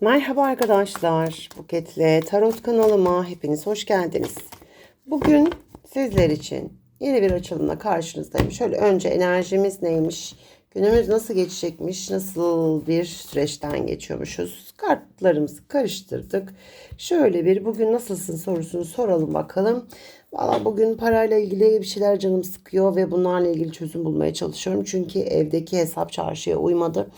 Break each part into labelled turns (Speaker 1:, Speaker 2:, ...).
Speaker 1: Merhaba arkadaşlar. Buketle Tarot kanalıma hepiniz hoş geldiniz. Bugün sizler için yeni bir açılımla karşınızdayım. Şöyle önce enerjimiz neymiş? Günümüz nasıl geçecekmiş? Nasıl bir süreçten geçiyormuşuz? Kartlarımızı karıştırdık. Şöyle bir bugün nasılsın sorusunu soralım bakalım. Valla bugün parayla ilgili bir şeyler canım sıkıyor ve bunlarla ilgili çözüm bulmaya çalışıyorum. Çünkü evdeki hesap çarşıya uymadı.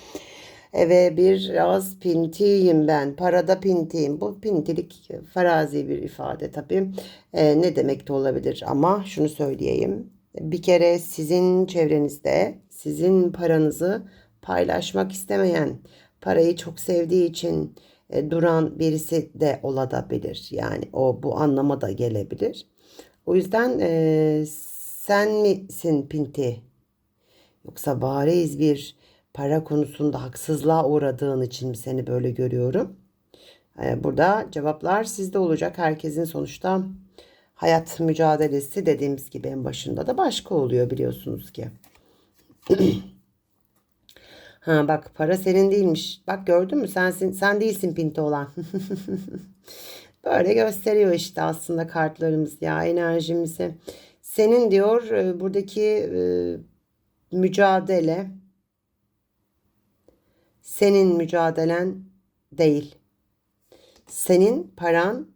Speaker 1: Eve biraz pintiyim ben. Parada pintiyim. Bu pintilik farazi bir ifade tabii. Ee, ne demek de olabilir ama şunu söyleyeyim. Bir kere sizin çevrenizde sizin paranızı paylaşmak istemeyen, parayı çok sevdiği için e, duran birisi de olabilir. Yani o bu anlama da gelebilir. O yüzden e, sen misin pinti? Yoksa bariz bir para konusunda haksızlığa uğradığın için mi seni böyle görüyorum? Ee, Burada cevaplar sizde olacak. Herkesin sonuçta hayat mücadelesi dediğimiz gibi en başında da başka oluyor biliyorsunuz ki. Ha bak para senin değilmiş. Bak gördün mü? Sensin, sen değilsin pinti olan. Böyle gösteriyor işte aslında kartlarımız ya enerjimizi. Senin diyor e, buradaki e, mücadele senin mücadelen değil. Senin paran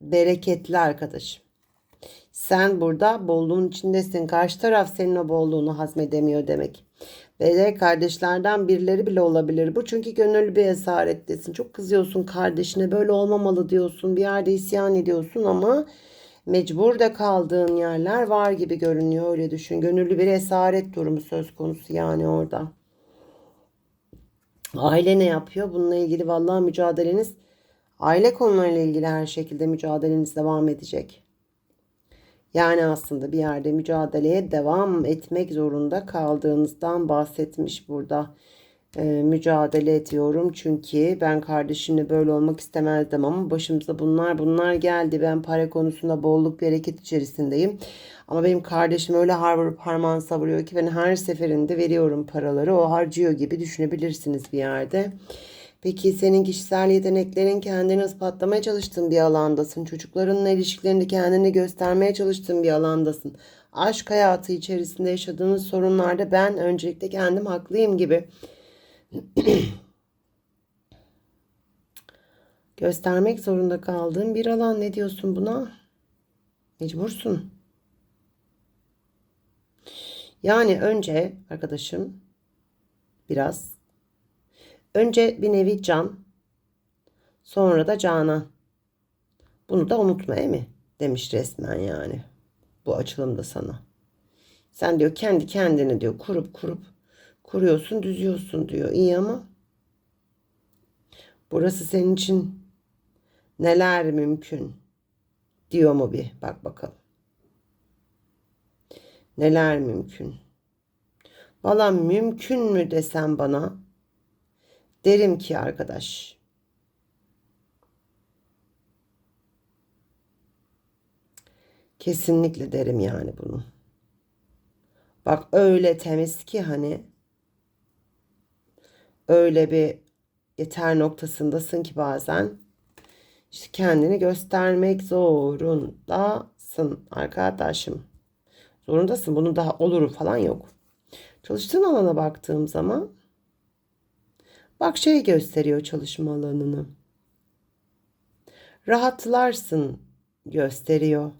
Speaker 1: bereketli arkadaşım. Sen burada bolluğun içindesin. Karşı taraf senin o bolluğunu hazmedemiyor demek. Ve de kardeşlerden birileri bile olabilir bu. Çünkü gönüllü bir esarettesin. Çok kızıyorsun kardeşine. Böyle olmamalı diyorsun. Bir yerde isyan ediyorsun ama mecbur da kaldığın yerler var gibi görünüyor. Öyle düşün. Gönüllü bir esaret durumu söz konusu yani orada. Aile ne yapıyor? Bununla ilgili vallahi mücadeleniz aile konularıyla ilgili her şekilde mücadeleniz devam edecek. Yani aslında bir yerde mücadeleye devam etmek zorunda kaldığınızdan bahsetmiş burada. Ee, mücadele ediyorum çünkü ben kardeşimle böyle olmak istemezdim ama başımıza bunlar bunlar geldi. Ben para konusunda bolluk bereket içerisindeyim. Ama benim kardeşim öyle har vurup harman savuruyor ki ben her seferinde veriyorum paraları. O harcıyor gibi düşünebilirsiniz bir yerde. Peki senin kişisel yeteneklerin kendini ispatlamaya çalıştığın bir alandasın. Çocuklarınla ilişkilerinde kendini göstermeye çalıştığın bir alandasın. Aşk hayatı içerisinde yaşadığınız sorunlarda ben öncelikle kendim haklıyım gibi göstermek zorunda kaldığın bir alan. Ne diyorsun buna? Mecbursun. Yani önce arkadaşım biraz önce bir nevi can sonra da canan. Bunu da unutma değil mi? Demiş resmen yani. Bu açılımda sana. Sen diyor kendi kendini diyor kurup kurup kuruyorsun düzüyorsun diyor. İyi ama burası senin için neler mümkün diyor mu bir bak bakalım. Neler mümkün? Valla mümkün mü desem bana derim ki arkadaş kesinlikle derim yani bunu. Bak öyle temiz ki hani öyle bir yeter noktasındasın ki bazen işte kendini göstermek zorundasın arkadaşım. Zorundasın. Bunun daha oluru falan yok. Çalıştığın alana baktığım zaman bak şey gösteriyor çalışma alanını. Rahatlarsın gösteriyor.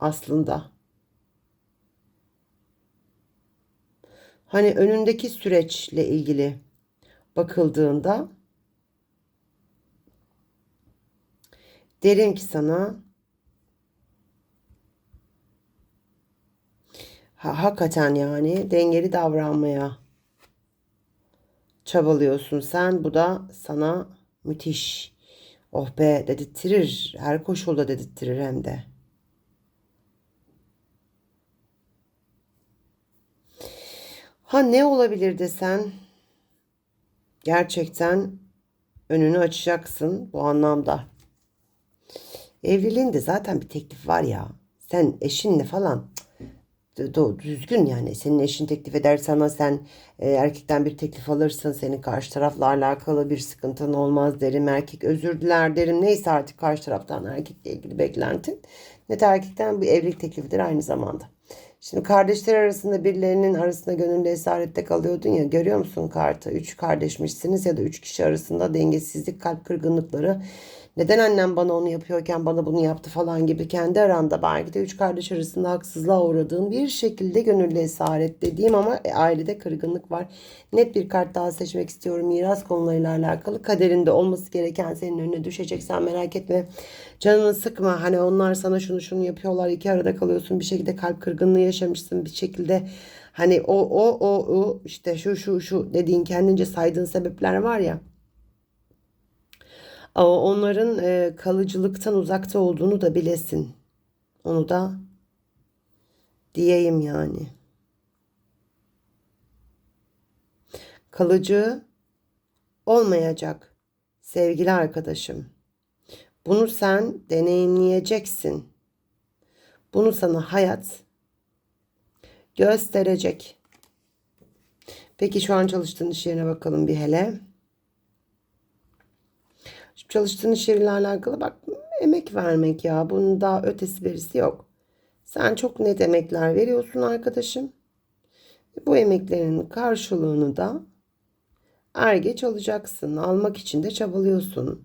Speaker 1: Aslında. Hani önündeki süreçle ilgili bakıldığında derim ki sana ha, hakikaten yani dengeli davranmaya çabalıyorsun sen. Bu da sana müthiş. Oh be dedirttirir. Her koşulda dedirttirir hem de. Ha ne olabilir desen gerçekten önünü açacaksın bu anlamda. Evliliğinde zaten bir teklif var ya. Sen eşinle falan düzgün yani senin eşin teklif eder sana sen e, erkekten bir teklif alırsın senin karşı tarafla alakalı bir sıkıntın olmaz derim erkek özür diler derim neyse artık karşı taraftan erkekle ilgili beklentin net erkekten bir evlilik teklifidir aynı zamanda. Şimdi kardeşler arasında birilerinin arasında gönüllü esarette kalıyordun ya görüyor musun kartı? Üç kardeşmişsiniz ya da üç kişi arasında dengesizlik, kalp kırgınlıkları. Neden annem bana onu yapıyorken bana bunu yaptı falan gibi kendi aranda belki de üç kardeş arasında haksızlığa uğradığın bir şekilde gönüllü esaret dediğim ama e, ailede kırgınlık var. Net bir kart daha seçmek istiyorum. Miras konularıyla alakalı. Kaderinde olması gereken senin önüne düşecek. Sen merak etme. Canını sıkma. Hani onlar sana şunu şunu yapıyorlar. İki arada kalıyorsun. Bir şekilde kalp kırgınlığı yaşamışsın. Bir şekilde hani o o o o işte şu şu şu dediğin kendince saydığın sebepler var ya onların e, kalıcılıktan uzakta olduğunu da bilesin. Onu da diyeyim yani. Kalıcı olmayacak sevgili arkadaşım. Bunu sen deneyimleyeceksin. Bunu sana hayat gösterecek. Peki şu an çalıştığın iş yerine bakalım bir hele. Çalıştığın iş alakalı bak emek vermek ya. Bunun daha ötesi berisi yok. Sen çok net emekler veriyorsun arkadaşım. Bu emeklerin karşılığını da er geç alacaksın. Almak için de çabalıyorsun.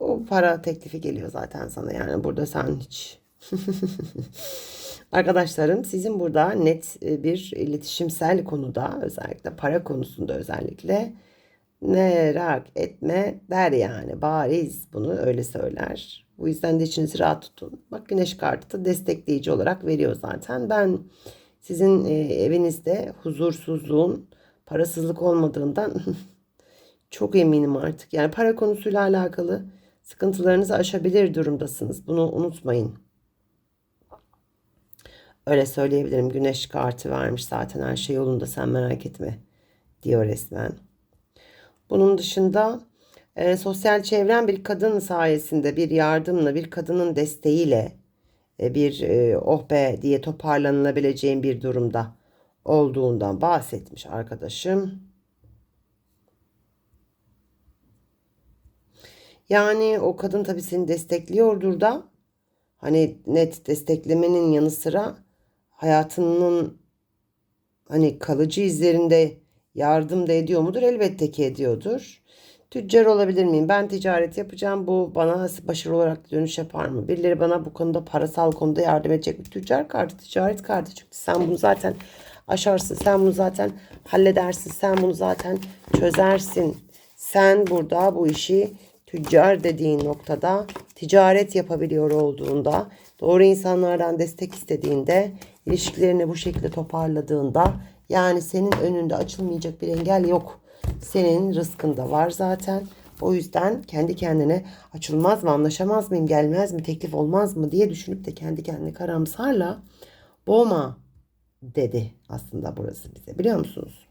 Speaker 1: O para teklifi geliyor zaten sana yani burada sen hiç. Arkadaşlarım sizin burada net e, bir iletişimsel konuda özellikle para konusunda özellikle merak etme der yani bariz bunu öyle söyler. Bu yüzden de içinizi rahat tutun. Bak güneş kartı da destekleyici olarak veriyor zaten. Ben sizin e, evinizde huzursuzluğun parasızlık olmadığından çok eminim artık. Yani para konusuyla alakalı sıkıntılarınızı aşabilir durumdasınız. Bunu unutmayın. Öyle söyleyebilirim. Güneş kartı vermiş zaten her şey yolunda sen merak etme diyor resmen. Bunun dışında e, sosyal çevren bir kadın sayesinde bir yardımla bir kadının desteğiyle e, bir e, oh be diye toparlanılabileceğin bir durumda olduğundan bahsetmiş arkadaşım. Yani o kadın tabii seni destekliyordur da hani net desteklemenin yanı sıra hayatının hani kalıcı izlerinde yardım da ediyor mudur? Elbette ki ediyordur. Tüccar olabilir miyim? Ben ticaret yapacağım. Bu bana başarılı olarak dönüş yapar mı? Birileri bana bu konuda parasal konuda yardım edecek mi? Tüccar kartı, ticaret kartı çıktı. Sen bunu zaten aşarsın. Sen bunu zaten halledersin. Sen bunu zaten çözersin. Sen burada bu işi tüccar dediğin noktada ticaret yapabiliyor olduğunda, doğru insanlardan destek istediğinde, ilişkilerini bu şekilde toparladığında yani senin önünde açılmayacak bir engel yok. Senin rızkında var zaten. O yüzden kendi kendine açılmaz mı, anlaşamaz mıyım, gelmez mi, teklif olmaz mı diye düşünüp de kendi kendine karamsarla boğma dedi aslında burası bize biliyor musunuz?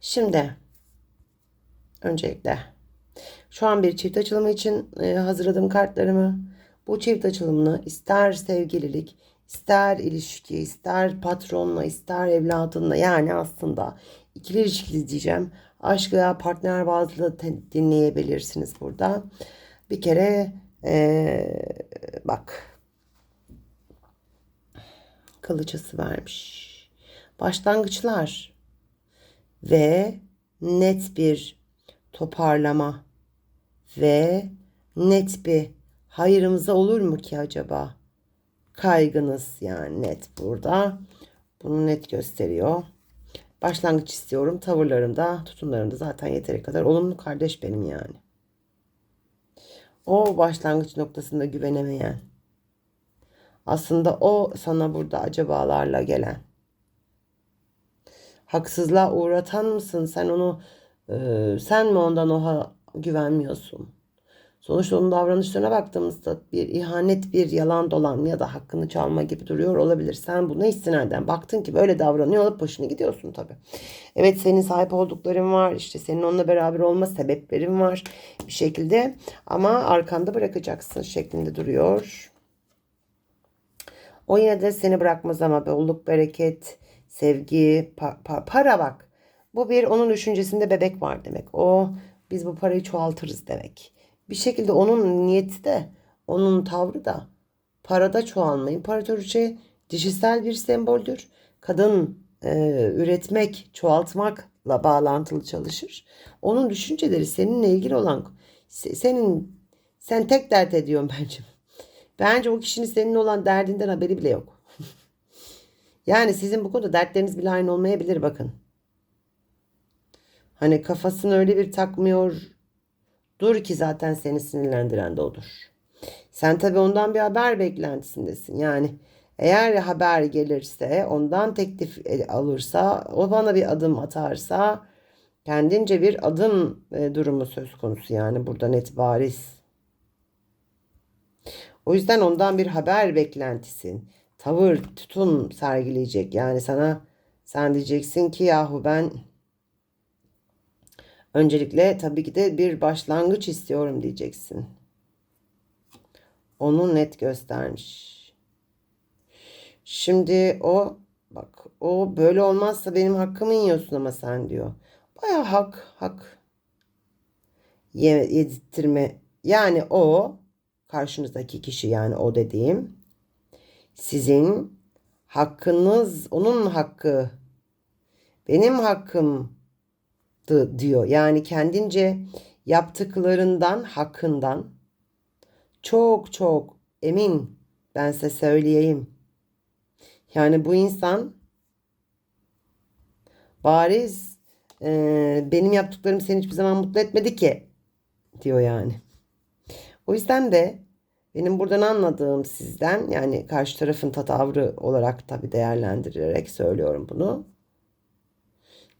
Speaker 1: Şimdi öncelikle şu an bir çift açılımı için e, hazırladım kartlarımı. Bu çift açılımını ister sevgililik, ister ilişki, ister patronla, ister evladınla yani aslında ikili ilişkili diyeceğim. Aşk veya partner bazlı dinleyebilirsiniz burada. Bir kere ee, bak kılıçası vermiş. Başlangıçlar ve net bir toparlama ve net bir hayırımıza olur mu ki acaba? Kaygınız yani net burada. Bunu net gösteriyor. Başlangıç istiyorum. Tavırlarımda, tutumlarımda zaten yeteri kadar olumlu kardeş benim yani. O başlangıç noktasında güvenemeyen. Aslında o sana burada acabalarla gelen. Haksızlığa uğratan mısın? Sen onu sen mi ondan oha güvenmiyorsun? Sonuçta onun davranışlarına baktığımızda bir ihanet, bir yalan dolan ya da hakkını çalma gibi duruyor olabilir. Sen buna istinaden baktın ki böyle davranıyor alıp başına gidiyorsun tabii. Evet senin sahip oldukların var. işte senin onunla beraber olma sebeplerin var bir şekilde. Ama arkanda bırakacaksın şeklinde duruyor. O yine de seni bırakmaz ama bolluk, bereket, sevgi, pa- pa- para bak. Bu bir onun düşüncesinde bebek var demek. O biz bu parayı çoğaltırız demek. Bir şekilde onun niyeti de, onun tavrı da parada çoğalma. İmparatoriçe dişisel bir semboldür. Kadın e, üretmek, çoğaltmakla bağlantılı çalışır. Onun düşünceleri seninle ilgili olan se- senin sen tek dert ediyorsun bence. Bence o kişinin senin olan derdinden haberi bile yok. yani sizin bu konuda dertleriniz bile aynı olmayabilir bakın. Hani kafasını öyle bir takmıyor. Dur ki zaten seni sinirlendiren de odur. Sen tabii ondan bir haber beklentisindesin. Yani eğer haber gelirse, ondan teklif e, alırsa, o bana bir adım atarsa kendince bir adım e, durumu söz konusu yani burada net bariz. O yüzden ondan bir haber beklentisin. Tavır, tutum sergileyecek. Yani sana sen diyeceksin ki yahu ben öncelikle tabii ki de bir başlangıç istiyorum diyeceksin. Onu net göstermiş. Şimdi o bak o böyle olmazsa benim hakkımı yiyorsun ama sen diyor. Baya hak hak ye, yedirttirme. Yani o karşınızdaki kişi yani o dediğim sizin hakkınız onun hakkı benim hakkımdı diyor. Yani kendince yaptıklarından hakkından çok çok emin ben size söyleyeyim. Yani bu insan bariz e, benim yaptıklarım seni hiçbir zaman mutlu etmedi ki diyor yani. O yüzden de benim buradan anladığım sizden yani karşı tarafın tavrı olarak tabi değerlendirerek söylüyorum bunu.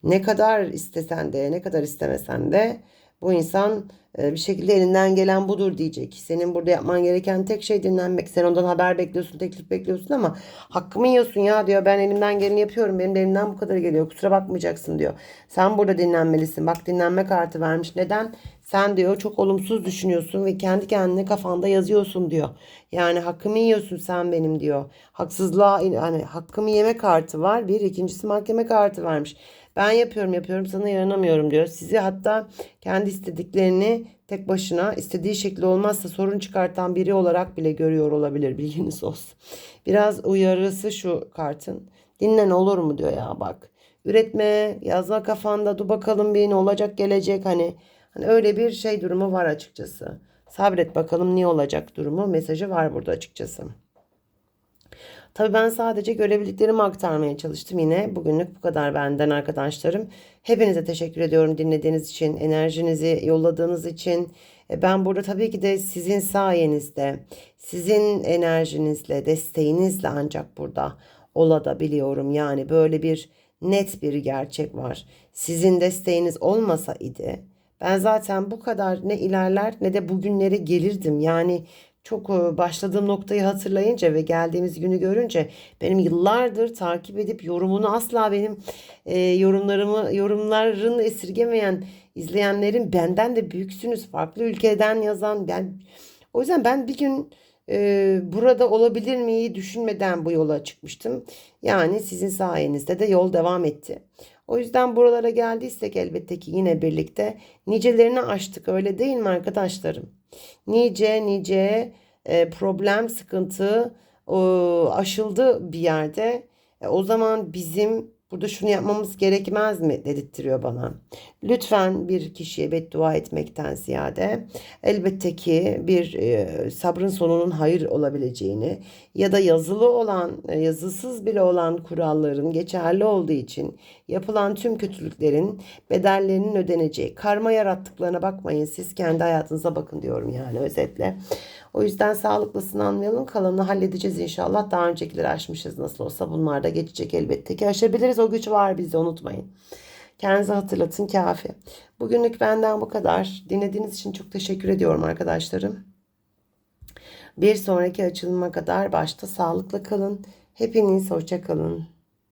Speaker 1: Ne kadar istesen de ne kadar istemesen de bu insan e, bir şekilde elinden gelen budur diyecek. Senin burada yapman gereken tek şey dinlenmek. Sen ondan haber bekliyorsun, teklif bekliyorsun ama hakkımı yiyorsun ya diyor. Ben elimden geleni yapıyorum. Benim de elimden bu kadar geliyor. Kusura bakmayacaksın diyor. Sen burada dinlenmelisin. Bak dinlenme kartı vermiş. Neden? Sen diyor çok olumsuz düşünüyorsun ve kendi kendine kafanda yazıyorsun diyor. Yani hakkımı yiyorsun sen benim diyor. Haksızlığa yani hakkımı yeme kartı var. Bir ikincisi mahkeme kartı vermiş. Ben yapıyorum yapıyorum sana yaranamıyorum diyor. Sizi hatta kendi istediklerini tek başına istediği şekilde olmazsa sorun çıkartan biri olarak bile görüyor olabilir bilginiz olsun. Biraz uyarısı şu kartın. Dinlen olur mu diyor ya bak. Üretme yazma kafanda dur bakalım bir ne olacak gelecek hani. Hani öyle bir şey durumu var açıkçası. Sabret bakalım ne olacak durumu mesajı var burada açıkçası. Tabii ben sadece görebildiklerimi aktarmaya çalıştım yine. Bugünlük bu kadar benden arkadaşlarım. Hepinize teşekkür ediyorum dinlediğiniz için, enerjinizi yolladığınız için. E, Ben burada tabii ki de sizin sayenizde, sizin enerjinizle, desteğinizle ancak burada olabiliyorum. Yani böyle bir net bir gerçek var. Sizin desteğiniz olmasa idi ben zaten bu kadar ne ilerler ne de bugünlere gelirdim. Yani çok e, başladığım noktayı hatırlayınca ve geldiğimiz günü görünce benim yıllardır takip edip yorumunu asla benim e, yorumlarımı yorumların esirgemeyen izleyenlerin benden de büyüksünüz. Farklı ülkeden yazan ben o yüzden ben bir gün e, burada olabilir miyi düşünmeden bu yola çıkmıştım. Yani sizin sayenizde de yol devam etti. O yüzden buralara geldiysek elbette ki yine birlikte nicelerini aştık öyle değil mi arkadaşlarım? Nice nice e, problem, sıkıntı aşıldı bir yerde. E, o zaman bizim burada şunu yapmamız gerekmez mi dedirtiyor bana. Lütfen bir kişiye beddua etmekten ziyade elbette ki bir e, sabrın sonunun hayır olabileceğini ya da yazılı olan, e, yazısız bile olan kuralların geçerli olduğu için yapılan tüm kötülüklerin bedellerinin ödeneceği. Karma yarattıklarına bakmayın. Siz kendi hayatınıza bakın diyorum yani özetle. O yüzden sağlıklısını anlayalım. Kalanını halledeceğiz inşallah. Daha öncekileri aşmışız nasıl olsa. Bunlar da geçecek elbette ki. Aşabiliriz. O güç var bizde unutmayın. Kendinize hatırlatın kafi. Bugünlük benden bu kadar. Dinlediğiniz için çok teşekkür ediyorum arkadaşlarım. Bir sonraki açılıma kadar başta sağlıklı kalın. Hepiniz hoşça kalın.